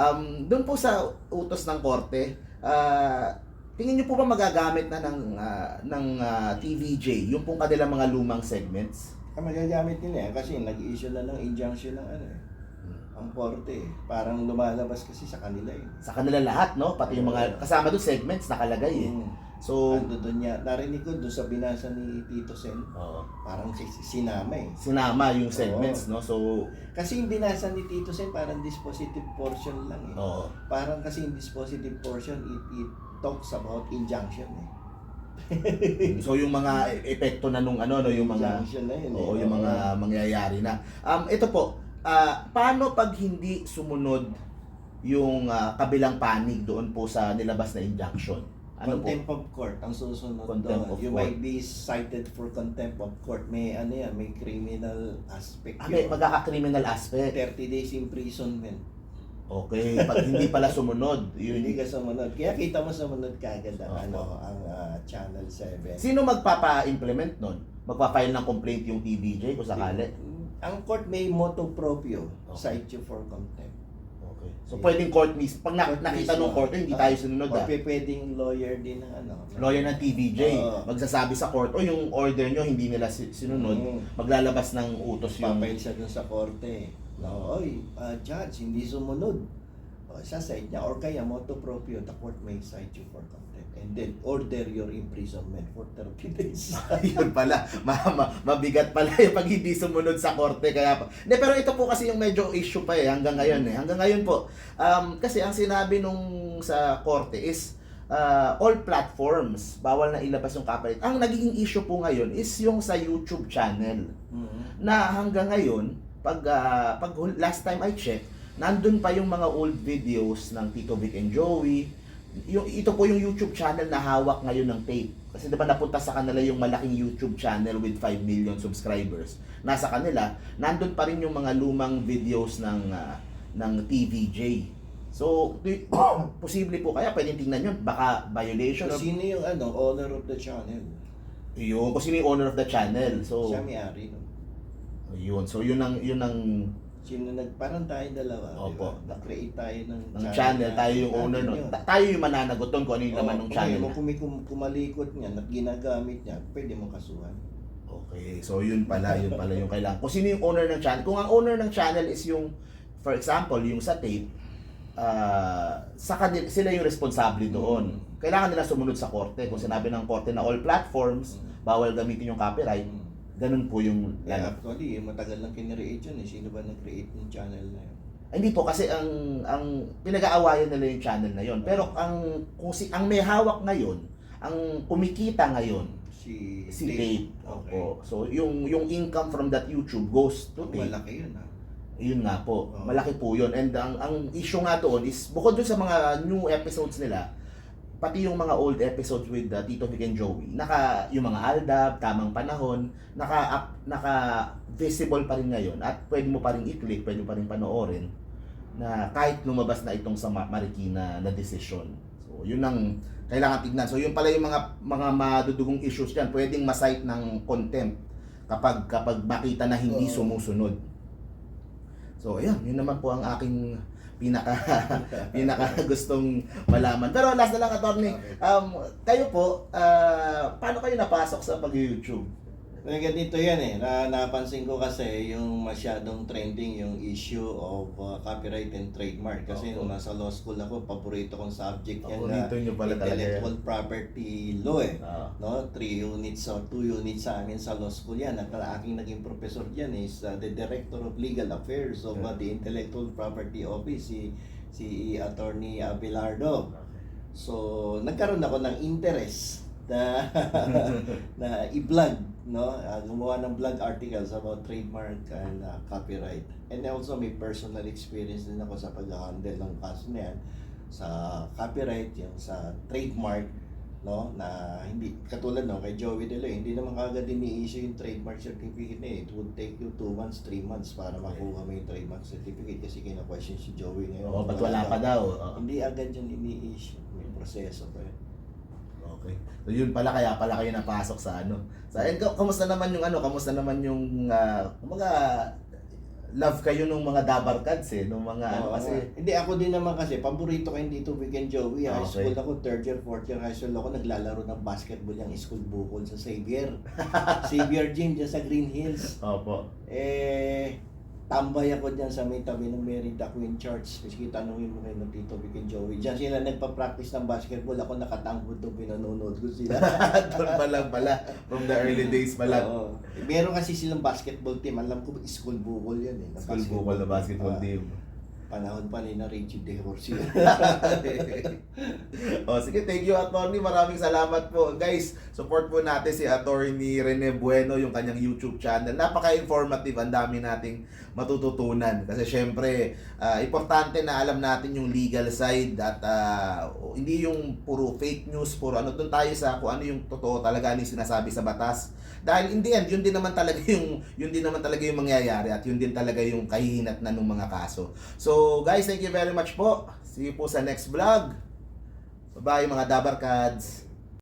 Um, doon po sa utos ng korte, ah, tingin niyo po ba magagamit na ng ah, ng ah, TVJ yung pong kanilang mga lumang segments? Ang magagamit nila yan kasi nag-issue na ng injunction ng ano eh. Ang korte eh. Parang lumalabas kasi sa kanila eh. Sa kanila lahat, no? Pati yung mga kasama doon segments nakalagay eh. Mm. So, Ando doon niya, narinig ko doon sa binasa ni Tito Sen, oo. parang si- sinama eh. sinama yung segments, no? So, Kasi yung binasa ni Tito Sen parang dispositive portion lang eh. oo. Parang kasi yung dispositive portion, it, it talks about injunction eh. So yung mga e- epekto na nung ano no yung mga Injunction na yun eh. oo, yung mga mangyayari na. Um ito po, ah, paano pag hindi sumunod yung ah, kabilang panig doon po sa nilabas na injunction? Ano po? contempt of court ang susunod Contempt doon. You court. might be cited for contempt of court. May ano yan, may criminal aspect Ah, may magkaka-criminal aspect. 30 days imprisonment. Okay, pag hindi pala sumunod, yun. Hindi ka sumunod. Kaya kita mo sumunod kagad ang Opo. ano, ang ah, Channel 7. Sino magpapa-implement nun? Magpa-file ng complaint yung TVJ kung sakali? Ang court may motu proprio, Okay. cite you for contempt. Okay. So Yeah. pwedeng court mismo. Pag na- Court nakita mismo. nung court, hindi tayo sununod O ah. pe- pwedeng lawyer din ng ano. lawyer ng TVJ Oo. magsasabi sa court o yung order nyo hindi nila si- sinunod Mm. maglalabas ng utos yung Papail siya dun sa korte. No, oy, ah, judge, hindi sumunod. Siya side niya. Or kaya, motu proprio, the court may cite you for contempt. And then, order your imprisonment for 30 days. yun pala ma- ma- mabigat pala yung pag hindi sumunod sa korte kaya pa. Hindi, pero ito po kasi yung medyo issue pa eh hanggang ngayon eh hanggang ngayon po um, kasi ang sinabi nung sa korte is uh, all platforms bawal na ilabas yung copyright ang nagiging issue po ngayon is yung sa YouTube channel Mhm. na hanggang ngayon, pag, ah, pag last time I checked, nandun pa yung mga old videos ng Tito Vic and Joey. Yung, ito po yung YouTube channel na hawak ngayon ng tape. Kasi diba napunta sa kanila yung malaking YouTube channel with 5 million subscribers. Nasa kanila, nandun pa rin yung mga lumang videos ng ah, ng TVJ. So, posible po kaya pwedeng tingnan yun. Baka violation of... Sino yung ano, owner of the channel? Yun, kung sino yung owner of the channel. So, Siya may-ari. No? yun. So, yun ang, yun ang Sino nag, parang tayong dalawa. Opo. Diba? Nag-create tayo ng, ng channel, tayo yung owner nun. Ta- tayo yung mananagot doon kung ano yung laman ng kung channel. may- Kung may kum- kumalikot niya at ginagamit niya, pwede mo kasuhan. Okay, so yun pala, yun pala yung kailangan. Kung sino yung owner ng channel, kung ang owner ng channel is yung, for example, yung sa tape, ah sa kanila, sila yung responsable doon. Mm. Kailangan nila sumunod sa korte. Kung sinabi ng korte na all platforms, bawal gamitin yung copyright, Mm. Ganun po yung ano. actually, matagal lang kinreate yun eh. Sino ba nag-create ng channel na yun? Hindi po kasi ang ang pinag-aawayan nila yung channel na yon. Pero ang kung si ang may hawak ngayon, ang kumikita ngayon Si, si Dave. Dave. Okay. Opo. So yung yung income from that YouTube goes to Dave. Malaki yun ah. Yun nga po. Oo. Malaki po yun. And ang ang issue nga doon is bukod doon sa mga new episodes nila, pati yung mga old episodes with uh, Tito Vic and Joey, naka yung mga Aldab, tamang panahon, naka up, naka visible pa rin ngayon at pwede mo pa rin i-click, pwede mo pa rin panoorin na kahit lumabas na itong sa Ma- Marikina na decision. So, yun ang kailangan tignan. So, yun pala yung mga mga madudugong issues diyan. Pwedeng ma-cite ng contempt kapag kapag makita na hindi sumusunod. So, ayan, yun naman po ang aking pinaka pinaka gustong malaman. Pero last na lang attorney, Okay. um kayo po ah, paano kayo napasok sa pag-YouTube? Kaya ganito yan eh. Na, napansin ko kasi yung masyadong trending yung issue of uh, copyright and trademark. Kasi Opo. nung nasa law school ako, paborito kong subject yan na Paborito nyo pala talaga intellectual property law eh. Ah, no, three units or two units sa amin sa law school yan. At ang aking naging professor dyan is uh, the Director of Legal Affairs of uh, the Intellectual Property Office, si, si Attorney Abelardo. So, nagkaroon ako ng interest na, na i-vlog, no? Uh, gumawa ng blog articles about trademark and uh, copyright. And also may personal experience din ako sa pag-handle ng kaso na yan sa copyright, yung sa trademark, no? Na hindi, katulad no, kay Joey Deloy, hindi naman kagad ini-issue yung trademark certificate na eh. It would take you 2 months, 3 months para makuha mo yung trademark certificate kasi kina-question si Joey ngayon. Oo, ba't wala pa daw? Oo. Hindi agad yun ini-issue. May proseso pa yun. Okay. So yun pala kaya pala kayo napasok sa ano. Sa and kamusta naman yung ano, kamusta naman yung uh, kumbaga love kayo nung mga dabarkads eh, nung mga ano kasi nga. hindi ako din naman kasi paborito ko hindi to Weekend Joey. High Okay. school ako, third year, fourth year high school ako, naglalaro ng basketball yung school bukol sa Xavier. Xavier Gym dyan sa Green Hills. Opo. Eh, tambay ako dyan sa may tabi ng Merida Queen Church. Kasi tanongin mo kayo ng Tito Vic and Joey. Diyan sila nagpa-practice ng basketball. Ako nakatangkod doon, pinanonood ko sila. Doon pa lang pala, from the early days pa lang. Oo. Meron kasi silang basketball team. Alam ko, school bukol yan eh. na School bukol na basketball Ah, team. Panahon pa ni na Richie Horsio. o sige, thank you attorney. Maraming salamat po. Guys, support po natin si attorney Rene Bueno, yung kanyang YouTube channel. Napaka-informative. Ang dami nating matututunan. Kasi syempre, ah, importante na alam natin yung legal side at ah, hindi yung puro fake news, puro ano. Doon tayo sa kung ano yung totoo talaga, ano sinasabi sa batas. Dahil in the end, yun din naman talaga yung yun din naman talaga yung mangyayari at yun din talaga yung kahihinat na ng mga kaso. So guys, thank you very much po. See you po sa next vlog. Bye mga Dabarkads.